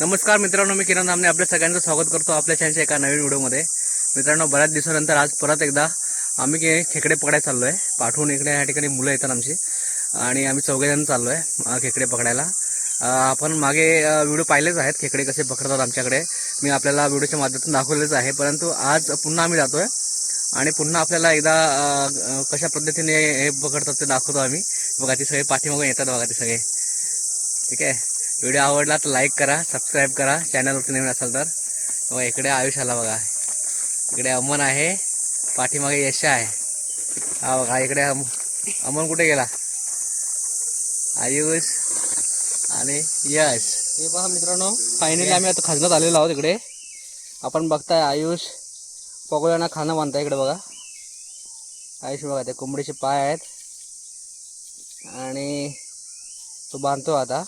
नमस्कार मित्रांनो मी किरण धामणे. आपल्या सगळ्यांचं स्वागत करतो आपल्या छानशा एका नवीन व्हिडिओमध्ये. मित्रांनो बऱ्याच दिवसानंतर आज परत एकदा आम्ही खेकडे पकडायला चाललो आहे पाठवून इकडे या ठिकाणी मुलं येतात आमची. आणि आम्ही चौघेजण चाललो आहे खेकडे पकडायला. आपण मागे व्हिडिओ पाहिलेच आहेत खेकडे कसे पकडतात आमच्याकडे. मी आपल्याला व्हिडिओच्या माध्यमातून दाखवलेच आहे. परंतु आज पुन्हा आम्ही जातो आहे आणि पुन्हा आपल्याला एकदा कशा पद्धतीने हे पकडतात ते दाखवतो आम्ही. बघा ते सगळे पाठीमागून येतात बघा ते सगळे. ठीक आहे? व्हिडिओ आवडला तर लाईक करा सबस्क्राईब करा चॅनलवरती नवीन असाल तर. बघा इकडे आयुष आला बघा. इकडे अमन आहे पाठीमागे यश आहे. हा बघा इकडे अम अमन कुठे गेला? आयुष आणि यश. हे पहा मित्रांनो फायनली आम्ही आता खाजनात आलेलो आहोत इकडे. आपण बघताय आयुष पकोड्यांना खाणं बांधताय इकडे बघा. आयुष बघा ते कोंबडीचे पाय आहेत. आणि तो बांधतो आता.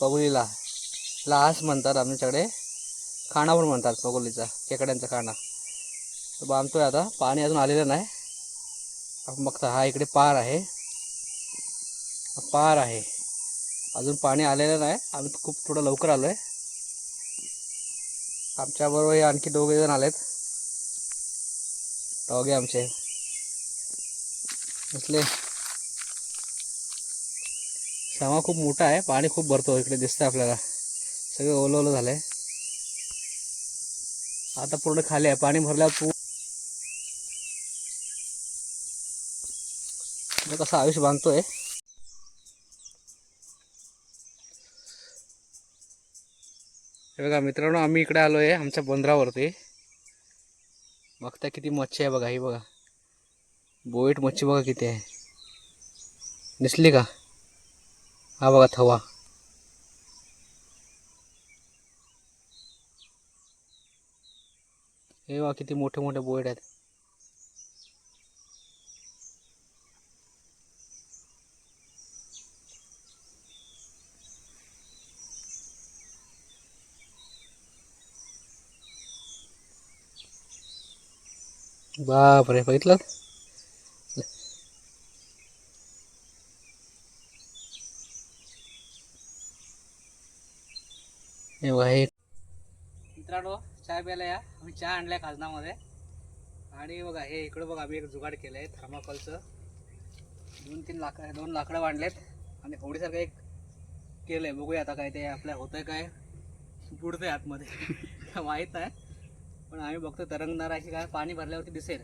पगोलीला. लास म्हणतात आमच्याकडे. खाणा पण म्हणतात पगोलीचा खेकड्यांचा खाणा तो बांधतोय आता पाणी अजून आलेलं नाही. आपण बघता हा इकडे पार आहे. पार आहे. अजून पाणी आलेलं नाही. आम्ही खूप थोडं लवकर आलो आहे आमच्याबरोबर हे आणखी दोघे जण आलेत. डॉगे आमचे. असले सामा खूप मोठा आहे पाणी खूप भरतो इकडे दिसतंय आपल्याला. सगळं ओलं ओलं झालंय. आता पूर्ण खाली आहे पाणी भरल्यावर पू कसं आयुष बांधतोय. हे बघा मित्रांनो आम्ही इकडे आलो आहे आमच्या बंदरावरती. बघता किती मच्छी आहे बघा ही बघा. बोईट मच्छी बघा किती आहे. दिसली का? हा बघा थवा हे बघा किती मोठे मोठे बोर्ड आहेत. बापरे बघितलं हे मित्रांनो चहा प्यायला या. आम्ही चहा आणलाय खाजनामध्ये. आणि बघा हे इकडं बघा आम्ही एक जुगाड केलं आहे थर्माकोलचं. दोन तीन लाक दोन लाकडं बांधलेत आणि होडीसारखं एक केलं आहे बघूया आता काय ते आपल्या होतंय काय. बुडतंय आतमध्ये. माहीत नाही. पण आम्ही बघतो तरंगणार अशी काय पाणी भरल्यावरती दिसेल.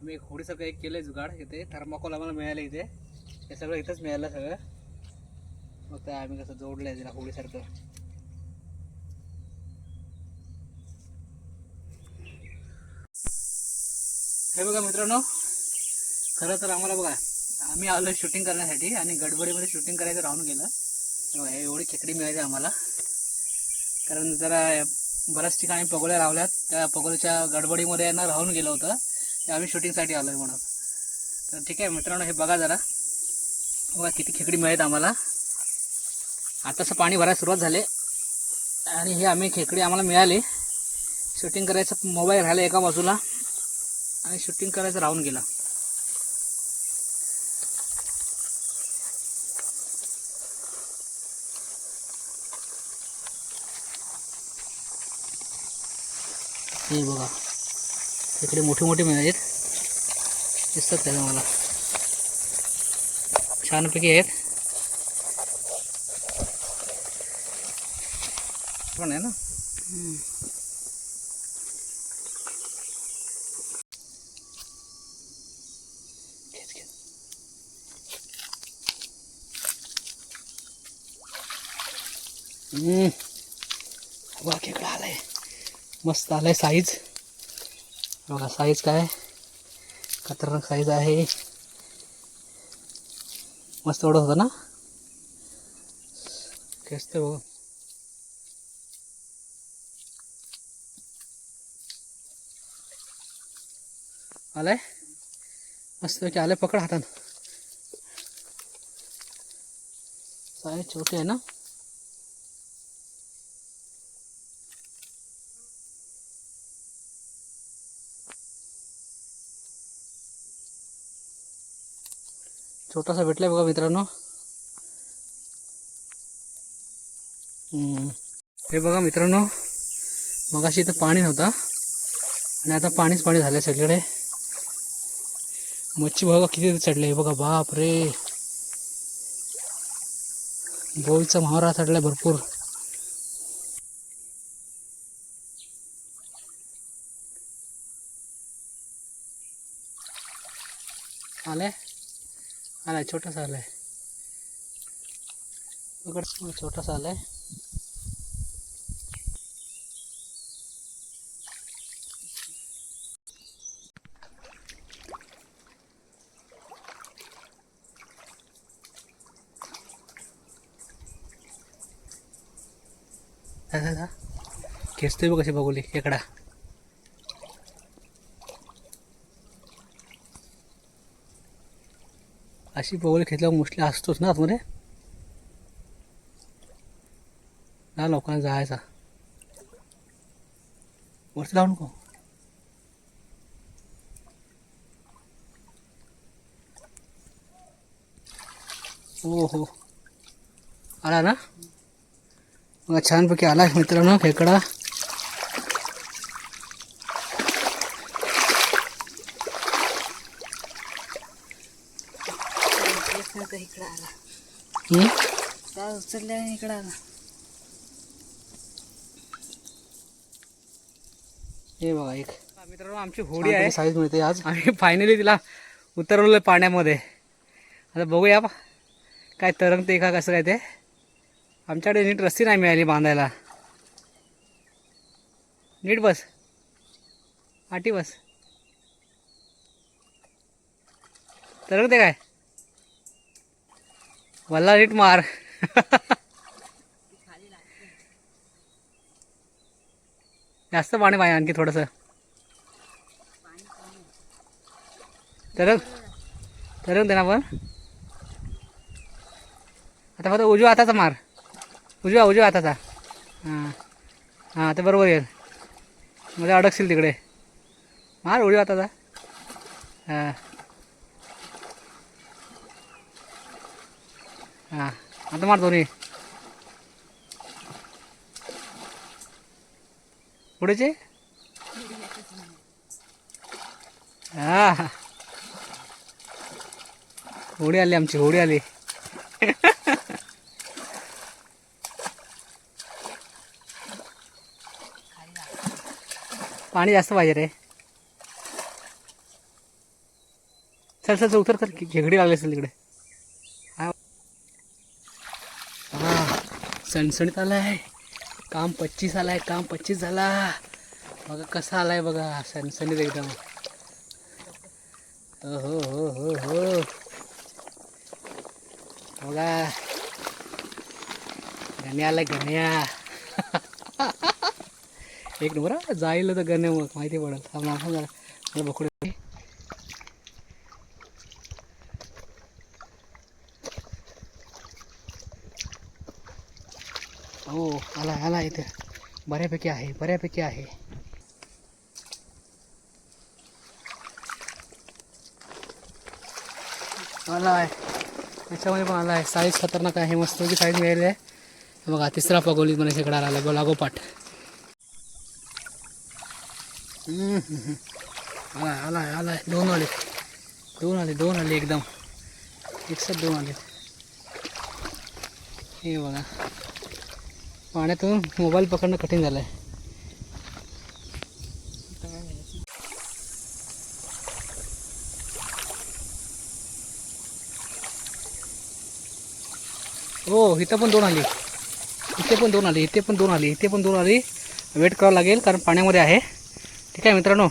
आम्ही एक होडीसारखं एक केलं आहे जुगाड. इथे थर्माकोल आम्हाला मिळालं इथे. हे सगळं इथंच मिळालं सगळं. मग ते आम्ही कसं जोडलं आहे जरा होडीसारखं. हे बघा मित्रांनो खरं तर आम्हाला बघा आम्ही आलो शूटिंग करण्यासाठी आणि गडबडीमध्ये शूटिंग करायचं राहून गेलं. हे एवढी खेकडी मिळाली आम्हाला. कारण जरा बऱ्याच ठिकाणी पगोल्या लावल्यात त्या पगोल्याच्या गडबडीमध्ये ना राहून गेलं होतं. ते आम्ही शूटिंगसाठी आलो आहे म्हणून. तर ठीक आहे मित्रांनो हे बघा जरा. बघा किती खेकडी मिळत आम्हाला. आताचं पाणी भरायला सुरुवात झाले. आणि हे आम्ही खेकडी आम्हाला मिळाली. शूटिंग करायचं मोबाईल राहिला एका बाजूला. आणि शूटिंग करायचं राहून गेला. हे बघा. इकडे मोठे मोठे आहेत. दिसतात त्याला मला छानपैकी आहेत. पण आहे ना? बघा खेकडा आलाय मस्त आलाय साईज बघा साईज काय? खतरनाक साईज आहे. मस्त ओढत होता ना? खेचते बघा. आलाय? मस्त की आले पकड हातात साईज छोटी आहे ना? छोटासा भेटलाय बघा मित्रांनो. हम्म. हे बघा मित्रांनो मगाशी इथं पाणी नव्हता. आणि आता पाणीच पाणी झालं सगळीकडे. मच्छी बघा किती चढले बघा बाप रे बोईचा महावरा चढलाय भरपूर. आलाय? आलाय छोटासा आलाय. पकड छोटासा आलाय. जा, खेचतोय बघ कशी बघूली खेकडा अशी बघूली खेचल्यावर मोस्टली असतोच ना आतमध्ये? ना लोकांना जायचा. वरती लावू नको. हो हो. आला ना? मग छानपैकी आला मित्रांनो खेकडा इकडं आला हम्म? त्या उचलल्या इकडं आला. हे बघा एक मित्रांनो आमची होडी आहे. साईज मिळते आज. आम्ही फायनली तिला उतरवलं पाण्यामध्ये. आता बघूया बा काय तरंगते का कसं काय ते. आमच्याकडे नीट रस्सी नाही मिळाली बांधायला. नीट बस. आटी बस. तरंगते काय? वल्ला नीट मार. जास्त पाणी पाहिजे आणखी थोडंसं. तरंग तरंग देणार पण आता फक्त उजव्या हाताचा मार. उजव्या उजव्या हाताचा. हां हां ते बरोबर येईल. मध्ये अडकशील तिकडे. मार उजव्या हाताचा. हां. हां. आता मार दोन्ही. पुढेचे? हा. होडी आली आमची होडी आली. पाणी जास्त पाहिजे रे. चल चल उतर तर खेकडी लागली असेल तिकडे हा हा, सणसणीत आलाय. काम पच्चीस आलाय काम पच्चीस झाला. बघा कसा आलाय बघा सणसणीत एकदम. हो हो हो हो, हो. बघा. गण्या आलाय गण्या. एक नंबर जाईल तर गण्या मग. माहिती पडेल. थांब थांब जरा. मला बघू दे. हो आला आला इथे बऱ्यापैकी आहे बऱ्यापैकी आहे. आला आहे. याच्यामध्ये पण आला आहे. साईज खतरनाक आहे मस्त साईज मिळाली आहे. बघा तिसरा पगोली मला शेकडा आला गो लागोपाठ हम्म, हम्म, हम्म. आलाय आलाय दोन आले. दोन आले दोन आले एकदम. एकसाथ दोन आले. हे बघा. पाण्यातून मोबाईल पकडणं कठीण झालं आहे हो इथं पण दोन आली. इथे पण दोन आली इथे पण दोन आली इथे पण दोन आली. वेट करावं लागेल कारण पाण्यामध्ये आहे. ठीक आहे मित्रांनो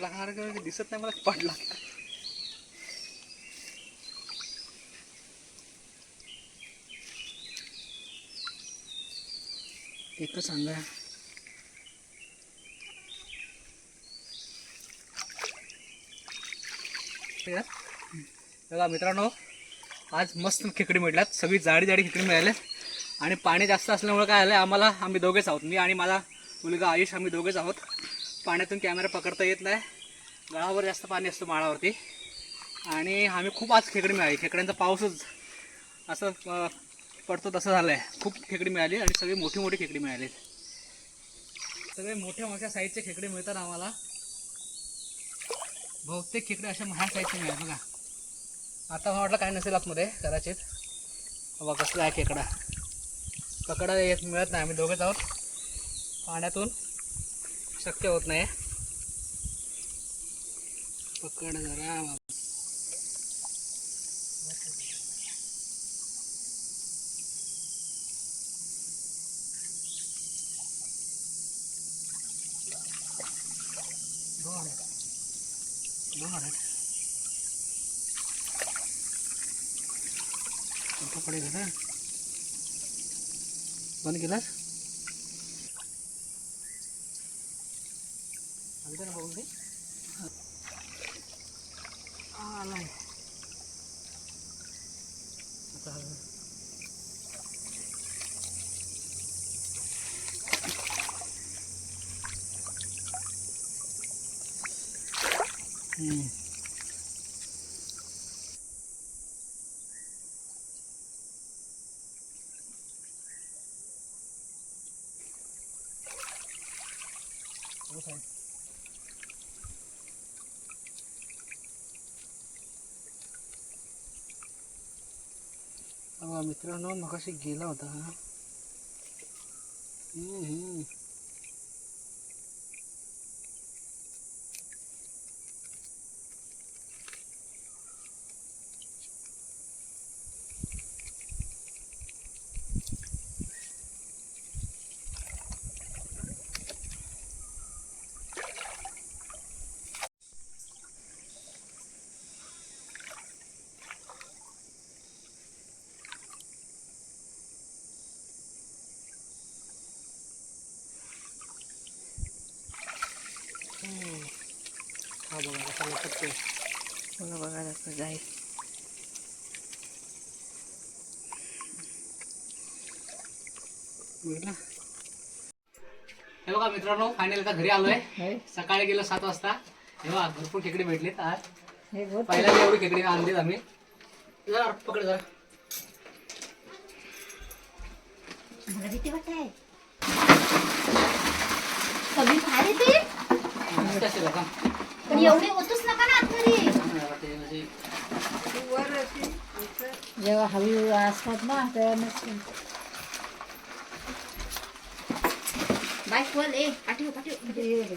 मला हा दिसत नाही मला पडला एक सांगा बघा मित्रांनो आज मस्त खेकडी मिळल्यात. सगळी जाडी जाडी खेकडी मिळाले. आणि पाणी जास्त असल्यामुळे काय आलं आम्हाला आम्ही दोघेच आहोत. मी आणि माझा मुलगा आयुष आम्ही दोघेच आहोत. पाण्यातून कॅमेरा पकडता येत नाही. गळावर जास्त पाणी असतं माळावरती. आणि आम्ही खूप आज खेकडी मिळाली. खेकड्यांचा पाऊसच असं पडतो तसं झालं आहे खूप खेकडी मिळाली आणि सगळी मोठी मोठी खेकडी मिळाली. सगळे मोठ्या मोठ्या साईजचे खेकडे मिळतात आम्हाला. बहुतेक खेकडे अशा महान साईजचे मिळाले बघा. आता मला वाटलं काय नसेल आतमध्ये कदाचित. बघा कसला आहे खेकडा. पकडा येत मिळत नाही. आम्ही दोघेच आहोत. पाण्यातून शक्य होत नाही. पकड जरा दोन आहेत दोन बंद केलास? आलते ना बघून ते हो मित्रांनो मग गेला होता हम्म, हम्म. हा बघा कसा लटकतोय बघा बघा कसं जाईल बघितलं? हे बघा मित्रांनो फायनल आता घरी आलोय. सकाळी गेलो सात वाजता. हे बघा भरपूर खेकडे भेटलेत आज हे पहिल्यांदा एवढी खेकडी आणलीत आम्ही. जरा पकड जरा. मला भीती वाटते. कमी का पण एवढे होतच नका ना आतमध्ये ते जेव्हा हवी असतात ना तेव्हा नसते बाय खोल ए पाठीव पाठीव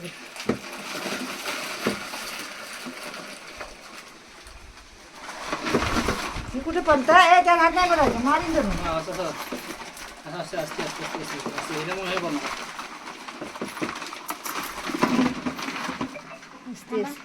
मी कुठे पंता ए त्या घाट नाही करायचं मारीन हा, असं असं. असं असते असते असते असते असते असते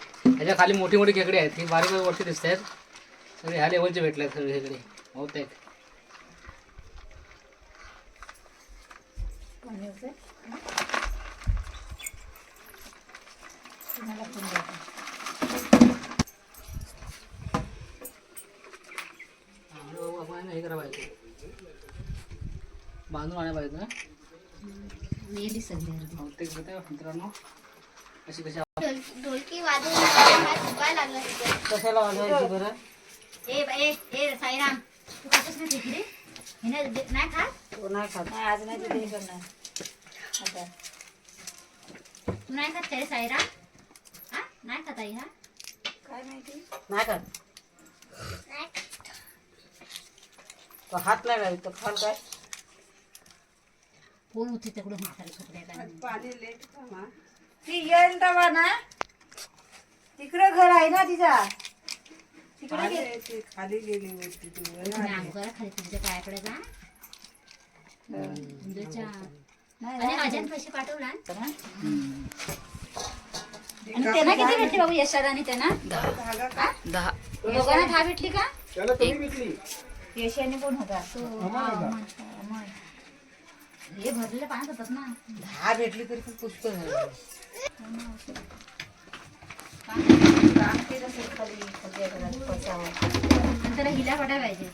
ह्याच्या खाली मोठी मोठी खेकडी आहेत. ती बारीक बारीक वरती दिसत आहेत सगळे ह्या लेवलचे भेटले आहेत सगळे खेकडी. होतं. तुम्हाला पण द्या. आणि बाबा आपण आहे ना हे पाहिजे. बांधून आणायला पाहिजे ना? मित्रांनो. कशी कशी ढोल- ढोलकी वाजवून हात दुखायला लागला तिथे. कशाला वाजवायची बरं ए बा- ए ए साईराम तू खातोस ना तिकडे हिने नाही खात. तो नाही खात नाही आज नाही तिथे करणार आता तू नाही खात काय साईराम हा नाही खात आई हा काय माहिती नाही खात तो हात नाही घालत तो खाल काय कोण होते तिकडून म्हातारे छोकड्या ती येईल तेव्हा ना. तिकडं घर आहे ना तिचा. तिकडे खाली गेली होती ती करा खाली तुमच्या पायाकडे जा. तुमच्या नाही आणि अजून पैसे. आणि त्यांना किती भेटले बाबू यशाला आणि त्यांना? दहा. दोघांना दहा भेटली का? यशाने कोण होता. तो हा, अमन, अमन. हे भरलेलं पाण्यात होतात ना. दहा भेटली तरी पण पुष्कळ झालं. काम केलं असेल खाली खाली घरात बसावं. आणि त्याला हिला पटाय पाहिजे